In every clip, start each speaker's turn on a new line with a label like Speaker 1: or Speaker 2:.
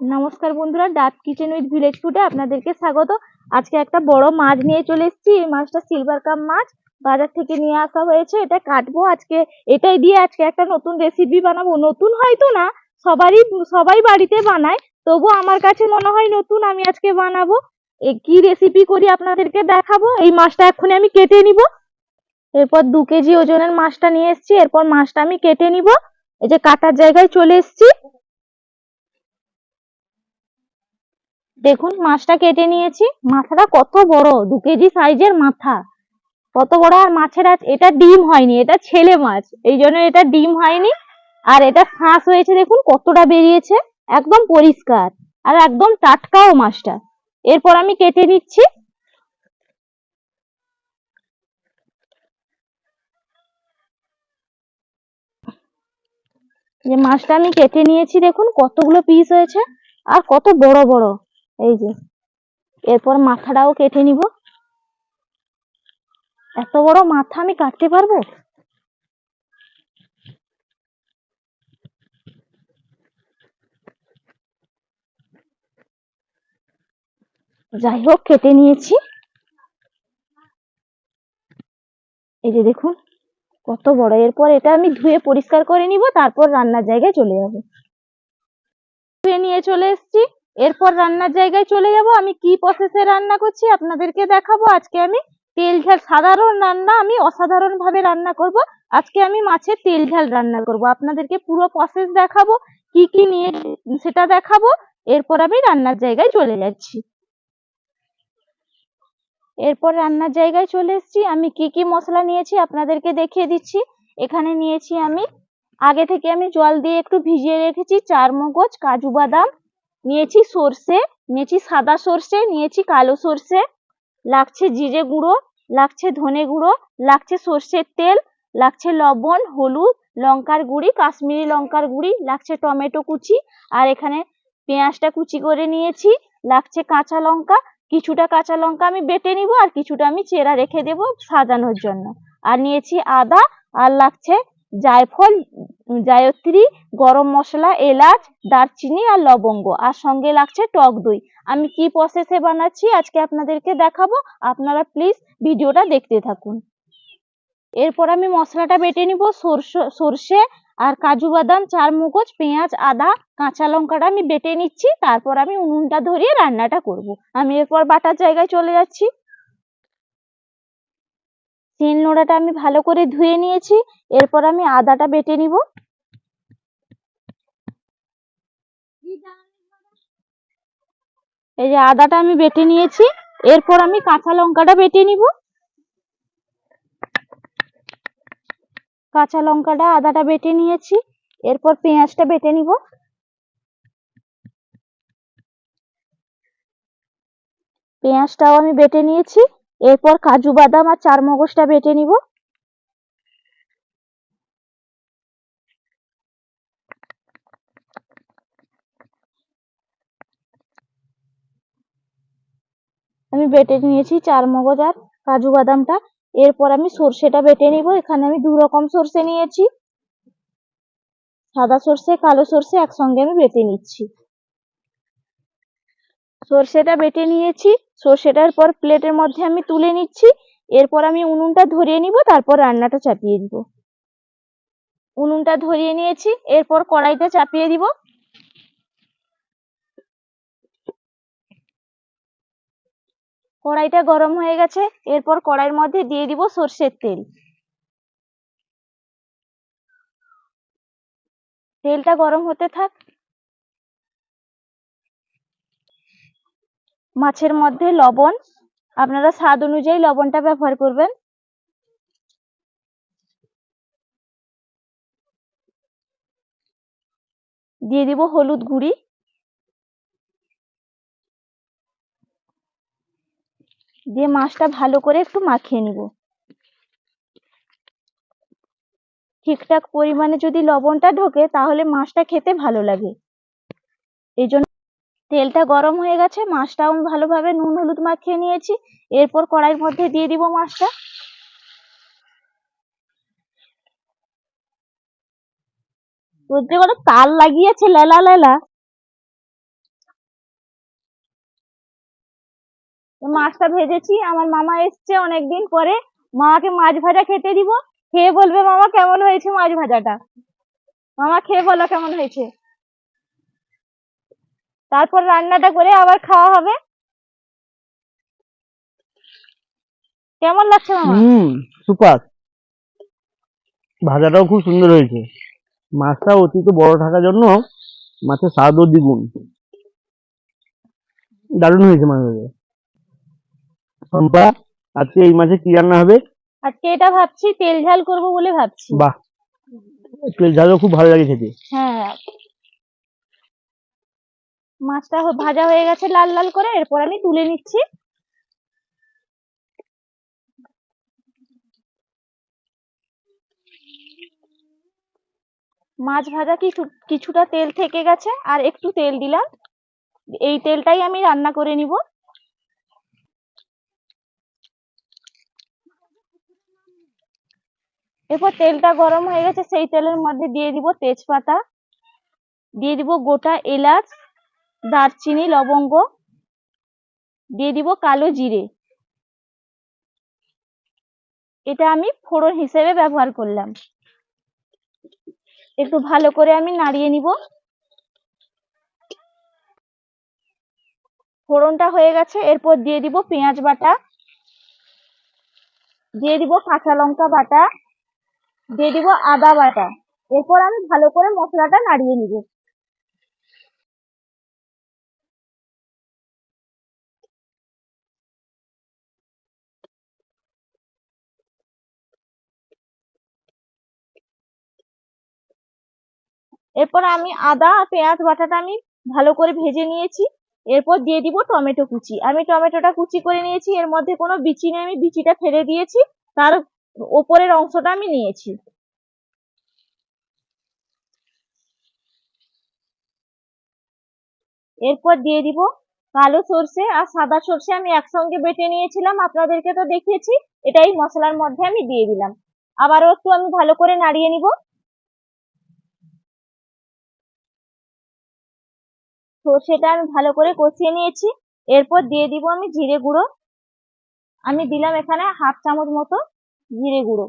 Speaker 1: নমস্কার বন্ধুরা, ডাব কিচেন উইথ ভিলেজ ফুডে আপনাদেরকে স্বাগত। আজকে একটা বড় মাছ নিয়ে চলে এসেছি, এই মাছটা সিলভার কাপ মাছ। বাজার থেকে নিয়ে আসা হয়েছে, এটা কাটবো আজকে। এটাই দিয়ে আজকে একটা নতুন রেসিপি বানাবো। নতুন হয়তো না, সবারই, সবাই বাড়িতে বানায় তবু আমার কাছে মনে হয় নতুন, আমি আজকে বানাবো। কি রেসিপি করি আপনাদেরকে দেখাবো? এই মাছটা এক্ষুনি আমি কেটে নিব। এরপর দু কেজি ওজনের মাছটা নিয়ে এসেছি, এরপর মাছটা আমি কেটে নিব। এই যে কাটার জায়গায় চলে এসেছি। দেখুন, মাছটা কেটে নিয়েছি। মাথাটা কত বড়? দু কেজি সাইজের মাথা। কত বড়? আর মাছের আজ, এটা ডিম হয়নি, এটা ছেলে মাছ। এই জন্য এটা ডিম হয়নি। আর এটা শাঁস হয়েছে, দেখুন, কতটা বেরিয়েছে। একদম পরিষ্কার। আর একদম টাটকাও মাছটা। এরপর আমি কেটে নিচ্ছি। যে মাছটা আমি কেটে নিয়েছি, দেখুন, কতগুলো পিস হয়েছে। আর কত বড় বড়। এই যে, এরপর মাথাটাও কেটে নিব। এত বড় মাথা আমি কাটতে পারব? যাই হোক, কেটে নিয়েছি। এই যে দেখুন, কত বড়। এরপর এটা আমি ধুয়ে পরিষ্কার করে নিব, তারপর রান্নার জায়গায় চলে যাব। ধুয়ে নিয়ে চলে এসেছি। এরপর রান্নার জায়গায় চলে যাব। আমি কি প্রসেসে রান্না করছি আপনাদেরকে দেখাবো। আজকে আমি তেল ঝাল, সাধারণ রান্না আমি অসাধারণ ভাবে রান্না করব। আজকে আমি মাছের তেল ঝাল রান্না করব। আপনাদেরকে পুরো প্রসেস দেখাবো, কি কি নিয়ে সেটা দেখাবো। এরপর আমি রান্নার জায়গায় চলে যাচ্ছি। এরপর রান্নার জায়গায় চলে এসেছি। আমি কি কি মশলা নিয়েছি আপনাদেরকে দেখিয়ে দিচ্ছি। এখানে নিয়েছি আমি, আগে থেকে আমি জল দিয়ে একটু ভিজিয়ে রেখেছি। চার মগজ কাজু বাদাম নিয়েছি সর্ষে, নিয়েছি সাদা সর্ষে, নিয়েছি কালো সর্ষে, লাগছে জিরে গুঁড়ো, লাগছে ধনে গুঁড়ো, লাগছে সর্ষের তেল, লাগছে লবণ, হলুদ, লঙ্কার গুঁড়ি, কাশ্মীরি লঙ্কার গুঁড়ি, লাগছে টমেটো কুচি, আর এখানে পেঁয়াজটা কুচি করে নিয়েছি, লাগছে কাঁচা লঙ্কা, কিছুটা কাঁচা লঙ্কা আমি বেটে নিব আর কিছুটা আমি চেরা রেখে দেব সাজানোর জন্য। আর নিয়েছি আদা, আর লাগছে জায়ফল, জায়ত্রী, গরম মশলা, এলাচ, দারচিনি আর লবঙ্গ। আর সঙ্গে লাগছে টক দই। আমি কি প্রসেসে বানাচ্ছি আজকে আপনাদেরকে দেখাবো। আপনারা প্লিজ ভিডিওটা দেখতে থাকুন। এরপর আমি মশলাটা বেটে নিব। সরষে, সর্ষে আর কাজু বাদাম চার মগজ পেঁয়াজ, আদা, কাঁচা লঙ্কাটা আমি বেটে নিচ্ছি। তারপর আমি উনুনটা ধরিয়ে রান্নাটা করব। আমি এরপর বাটার জায়গায় চলে যাচ্ছি। শিল নোড়াটা আমি ভালো করে ধুয়ে নিয়েছি, এরপর আমি আদাটা বেটে নিব। এই যে আদাটা আমি বেটে নিয়েছি, এরপর আমি কাঁচা লঙ্কাটা বেটে নিব। কাঁচা লঙ্কাটা, আদাটা বেটে নিয়েছি, এরপর পেঁয়াজটা বেটে নিব। পেঁয়াজটাও আমি বেটে নিয়েছি। এরপর কাজু বাদাম আর চার মগজটা বেটে নিব। আমি বেটে নিয়েছি চার মগজ আর কাজু বাদামটা। এরপর আমি সর্ষেটা বেটে নিব। এখানে আমি দু রকম সর্ষে নিয়েছি। সাদা সর্ষে, কালো সর্ষে একসঙ্গে আমি বেটে নিচ্ছি। সর্ষেটা বেটে নিয়েছি, সর্ষেটার পর প্লেটের মধ্যে আমি তুলে নিচ্ছি, এরপর আমি উনুনটা ধরিয়ে নিব, তারপর রান্নাটা চাপিয়ে দিব। উনুনটা ধরিয়ে নিয়েছি, এরপর কড়াইটা চাপিয়ে দিব। কড়াইটা গরম হয়ে গেছে, এরপর কড়াইয়ের মধ্যে দিয়ে দিব সর্ষের তেল। তেলটা গরম হতে থাক মাছের মধ্যে লবণ। আপনারা স্বাদ অনুযায়ী লবণটা ব্যবহার করবেন। দিয়ে দিব হলুদ গুঁড়ি। দিয়ে মাছটা ভালো করে একটু মাখিয়ে নিব। ঠিকঠাক পরিমাণে যদি লবণটা ঢোকে, তাহলে মাছটা খেতে ভালো লাগে। এই জন্য তেলটা গরম হয়ে গেছে, মাছটাও ভালোভাবে নুন, হলুদ মাখিয়ে নিয়েছি। এরপর কড়াইয়ের মধ্যে দিয়ে দিব মাছটা। বলতে বলো তাল লাগিয়েছে, লেলা লেলা। মাছটা ভেজেছি, আমার মামা এসছে অনেকদিন পরে। মামাকে মাছ ভাজা খেতে দিব। খেয়ে বলবে, মামা, কেমন হয়েছে মাছ ভাজাটা? মামা খেয়ে বলো কেমন হয়েছে? তারপর রান্নাটা করে আবার খাওয়া হবে। কেমন লাগছে মামা?
Speaker 2: হুম সুপার ভাজাটাও খুব সুন্দর হয়েছে। মাছটা অতিরিক্ত বড় থাকার জন্য মাছের স্বাদও দ্বিগুণ। দারুণ হয়েছে মাছ ভাজা। শম্পা আজকে এই মাছে কি রান্না হবে?
Speaker 1: আজকে এটা ভাবছি তেল ঝাল করব বলে ভাবছি।
Speaker 2: বাহ তেল ঝালও খুব ভালো লাগে খেতে।
Speaker 1: হ্যাঁ। মাছটা ভাজা হয়ে গেছে লাল লাল করে, এরপর আমি তুলে নিচ্ছি। মাছ ভাজা কিছু, কিছুটা তেল থেকে গেছে, আর একটু তেল দিলাম। এই তেলটাই আমি রান্না করে নিব। এরপর তেলটা গরম হয়ে গেছে, সেই তেলের মধ্যে দিয়ে দিব তেজপাতা, দিয়ে দিব গোটা এলাচ দারচিনি, লবঙ্গ দিয়ে দিব কালো জিরে। এটা আমি ফোড়ন হিসেবে ব্যবহার করলাম। একটু ভালো করে আমি নাড়িয়ে নিব। ফোড়নটা হয়ে গেছে, এরপর দিয়ে দিব পেঁয়াজ বাটা। দিয়ে দিব কাঁচা লঙ্কা বাটা। দিয়ে দিব আদা বাটা। এরপর আমি ভালো করে মশলাটা নাড়িয়ে নিব। এরপর আমি আদা, পেঁয়াজ, বাটাটা আমি ভালো করে ভেজে নিয়েছি। এরপর দিয়ে দিব টমেটো কুচি। আমি টমেটোটা কুচি করে নিয়েছি, এর মধ্যে কোনো বিচি নেই, আমি বিচিটা ফেলে দিয়েছি। তার ওপরের অংশটা আমি নিয়েছি। এরপর দিয়ে দিব কালো সর্ষে আর সাদা সর্ষে আমি একসঙ্গে বেটে নিয়েছিলাম, আপনাদেরকে তো দেখিয়েছি। এটাই মশলার মধ্যে আমি দিয়ে দিলাম। আবারও একটু আমি ভালো করে নাড়িয়ে নিব। সর্ষেটা আমি ভালো করে কষিয়ে নিয়েছি। এরপর দিয়ে দিব আমি জিরে গুঁড়ো। আমি দিলাম এখানে হাফ চামচ মতো জিরে গুঁড়ো।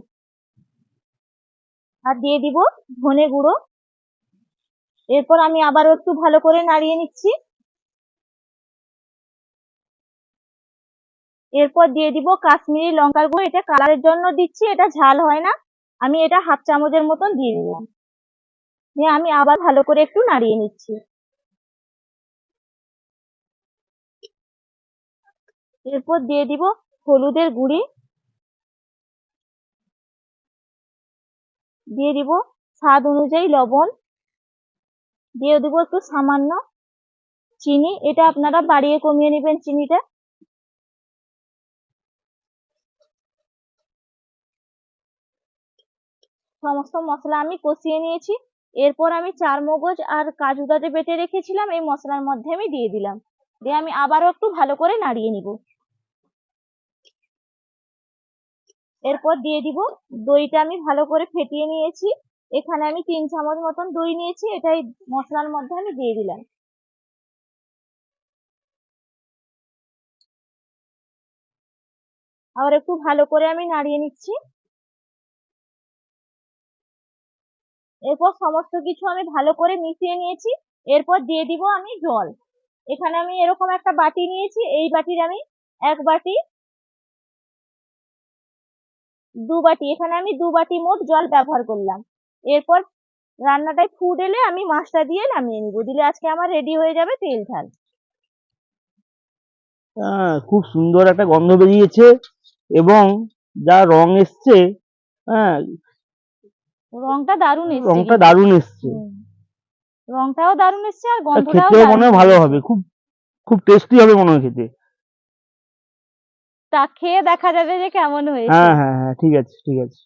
Speaker 1: আর দিয়ে দিব ধনে গুঁড়ো। এরপর আমি আবারও একটু ভালো করে নাড়িয়ে নিচ্ছি। এরপর দিয়ে দিব কাশ্মীরি লঙ্কার গুঁড়ো। এটা কালারের জন্য দিচ্ছি, এটা ঝাল হয় না। আমি এটা হাফ চামচের মতন দিয়ে দিলাম। দিয়ে আমি আবার ভালো করে একটু নাড়িয়ে নিচ্ছি। এরপর দিয়ে দিব হলুদের গুঁড়ি। দিয়ে দিব স্বাদ অনুযায়ী লবণ। দিয়ে দিব একটু সামান্য চিনি। এটা আপনারা বাড়িয়ে কমিয়ে নেবেন চিনিটা। সমস্ত মশলা আমি কষিয়ে নিয়েছি। এরপর আমি চার মগজ আর কাজু বেটে রেখেছিলাম। এই মশলার মধ্যে আমি দিয়ে দিলাম। দিয়ে আমি আবারও একটু ভালো করে নাড়িয়ে নিব। এরপর দিয়ে দিব দইটা আমি ভালো করে ফেটিয়ে নিয়েছি। এখানে আমি তিন চামচ মতন দই নিয়েছি, এটাই মশলার মধ্যে আমি দিয়ে দিলাম। আবার একটু ভালো করে আমি নাড়িয়ে নিচ্ছি। এরপর সমস্ত কিছু আমি ভালো করে মিশিয়ে নিয়েছি। এরপর দিয়ে দিব আমি জল। এখানে আমি এরকম একটা বাটি নিয়েছি, এই বাটির আমি এক বাটি দু বাটি এখানে আমি দু বাটি মোট জল ব্যবহার করলাম। এরপর রান্নাটায় ফুট এলে আমি মাছটা দিয়ে নামিয়ে নিব। দিলে আজকে আমার রেডি হয়ে যাবে তেল ঝাল।
Speaker 2: হ্যাঁ খুব সুন্দর একটা গন্ধ বেরিয়েছে এবং যা রং এসছে হ্যাঁ
Speaker 1: রংটা দারুণ এসছে
Speaker 2: রংটা দারুণ এসছে।
Speaker 1: রংটাও দারুণ এসছে আর গন্ধটাও
Speaker 2: খেতেও মনে ভালো হবে। খুব খুব টেস্টি হবে মনে হয় খেতে।
Speaker 1: তা খেয়ে দেখা যাবে যে কেমন হয়েছে।
Speaker 2: হ্যাঁ হ্যাঁ হ্যাঁ ঠিক আছে ঠিক আছে।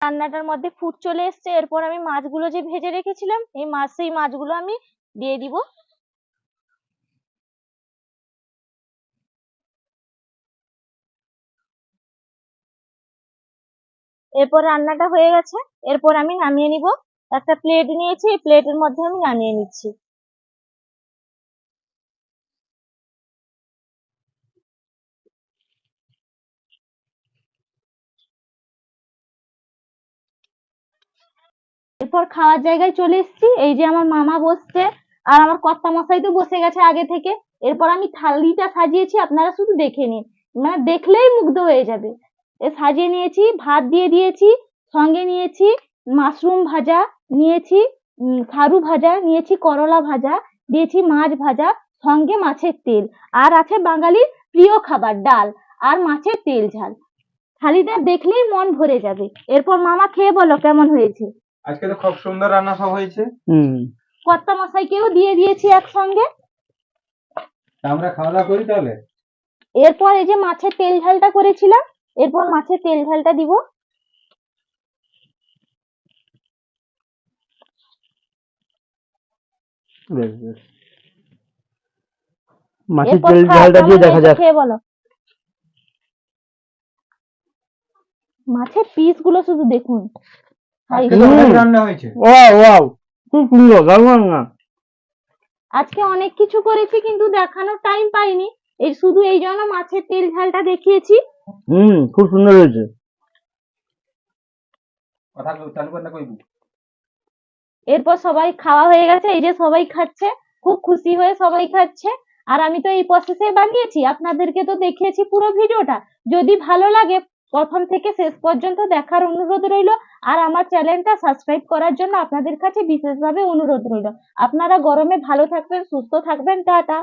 Speaker 1: রান্নাটার মধ্যে ফুট চলে এসছে এরপর আমি মাছগুলো যে ভেজে রেখেছিলাম এই মাছ সেই মাছগুলো আমি দিয়ে দিব। এরপর রান্নাটা হয়ে গেছে এরপর আমি নামিয়ে নিব। একটা প্লেট নিয়েছি এই প্লেটের মধ্যে আমি নামিয়ে নিচ্ছি। এরপর খাওয়ার জায়গায় চলে এসেছি। এই যে আমার মামা বসছে, আর আমার কর্তা মশাই তো বসে গেছে আগে থেকে। এরপর আমি থালিটা সাজিয়েছি, আপনারা শুধু দেখে নিন। মানে দেখলেই মুগ্ধ হয়ে যাবে। এ সাজিয়ে নিয়েছি, ভাত দিয়ে দিয়েছি, সঙ্গে নিয়েছি মাশরুম ভাজা, নিয়েছি খারু ভাজা, নিয়েছি করলা ভাজা, দিয়েছি মাছ ভাজা, সঙ্গে মাছের তেল। আর আছে বাঙালির প্রিয় খাবার, ডাল, আর মাছের তেল ঝাল। থালিটা দেখলেই মন ভরে যাবে। এরপর মামা খেয়ে বলো, কেমন হয়েছে?
Speaker 3: আজকে তো খুব সুন্দর রান্না সব হয়েছে।
Speaker 2: হুম।
Speaker 1: কর্তা মশাইকেও দিয়ে দিয়েছি একসঙ্গে?
Speaker 3: তা আমরা খাওয়া দাওয়া করি তাহলে?
Speaker 1: এরপর এই যে মাছের তেল ঝালটা করেছিলাম এরপর মাছের তেল ঝালটা দিব।
Speaker 2: বেশ বেশ। মাছের তেল ঝালটা দিয়ে দেখা যাক।
Speaker 1: খেয়ে বলো। মাছের পিসগুলো শুধু দেখুন।
Speaker 3: আজকে অনেক রান্না হয়েছে।
Speaker 2: ওয়াও ওয়াও খুব সুন্দর দারুণ না
Speaker 1: আজকে অনেক কিছু করেছি কিন্তু দেখানোর টাইম পাইনি। এই শুধু এই জন্য মাছের তেল ঝালটা দেখিয়েছি।
Speaker 2: হুম খুব সুন্দর হয়েছে।
Speaker 1: এরপর সবাই খাওয়া হয়ে গেছে এই যে সবাই খাচ্ছে খুব খুশি হয়ে সবাই খাচ্ছে। আর আমি তো এই প্রসেসে বানিয়েছি আপনাদেরকে তো দেখিয়েছি পুরো ভিডিওটা। যদি ভালো লাগে প্রথম থেকে শেষ পর্যন্ত দেখার অনুরোধ রইল। আর আমার চ্যানেলটা সাবস্ক্রাইব করার জন্য আপনাদের কাছে বিশেষভাবে অনুরোধ রইল। আপনারা গরমে ভালো থাকবেন, সুস্থ থাকবেন, টাটা।